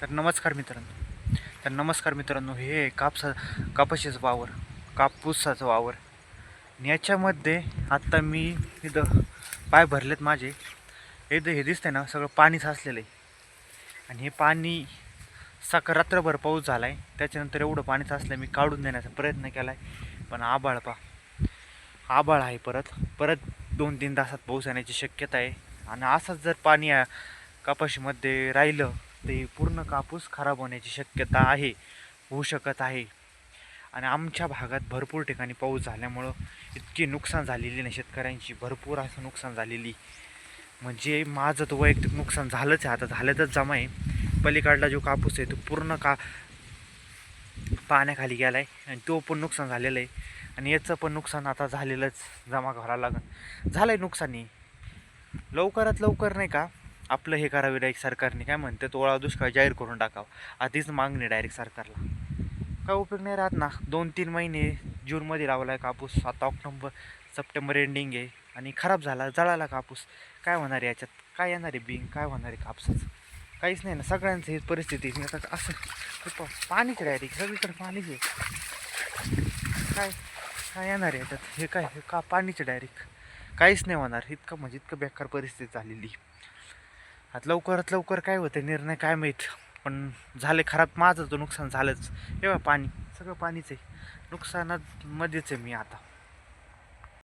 तर नमस्कार मित्रांनो. तर नमस्कार मित्रांनो हे कापसा कापसाचं वावर कापूसाचं वावर. आणि याच्यामध्ये आत्ता मी इथं पाय भरलेत माझे. इथं हे दिसतंय ना सगळं पाणी साचलेलं आहे. आणि हे पाणी सकाळ रात्रभर पाऊस झाला आहे त्याच्यानंतर एवढं पाणी साचलं मी काढून देण्याचा प्रयत्न केला आहे पण आबाळ पा आबाळ आहे परत. परत दोन तीन तासात पाऊस येण्याची शक्यता आहे. आणि असंच जर पाणी कापाशीमध्ये कपाशीमध्ये राहिलं तर पूर्ण कापूस खराब होण्याची शक्यता आहे होऊ शकत आहे. आणि आमच्या भागात भरपूर ठिकाणी पाऊस झाल्यामुळं इतकी नुकसान झालेली नाही. शेतकऱ्यांची भरपूर असं नुकसान झालेली. म्हणजे माझं तर वैयक्तिक नुकसान झालंच आहे. आता झाल्यातच जमा आहे. पलीकडला जो कापूस आहे तो पूर्ण का पाण्याखाली गेला आहे आणि तो पण नुकसान झालेलं आहे. आणि याचं पण नुकसान आता झालेलंच जमा करावं लागेल झालं आहे नुकसानी लवकरात लवकर नाही का? आपलं हे करावे डायरेक्ट सरकारने. काय म्हणते? तोळा दुष्काळ जाहीर करून टाकावं. आधीच मागणी डायरेक्ट सरकारला. काय उपयोग नाही राहत ना. दोन तीन महिने जूनमध्ये लावला आहे कापूस. आता ऑक्टोंबर सप्टेंबर एंडिंग आहे. आणि खराब झाला जळाला कापूस. काय होणार आहे याच्यात? काय येणार आहे बिंग काय होणार आहे कापसाचं? काहीच नाही ना. सगळ्यांचं ही परिस्थिती आता असं पाणीच डायरेक्ट सगळीकडे पाणीच आहे. काय काय येणार आहे याच्यात? हे काय? हे का पाणीच डायरेक्ट काहीच नाही होणार. इतकं म्हणजे इतकं बेकार परिस्थिती झालेली आता लवकरात लवकर काय होतं निर्णय काय माहीत. पण झाले खराब माझं तर नुकसान झालंच. एवढं पाणी सगळं पाणीच आहे. नुकसानात मध्येच आहे मी आता.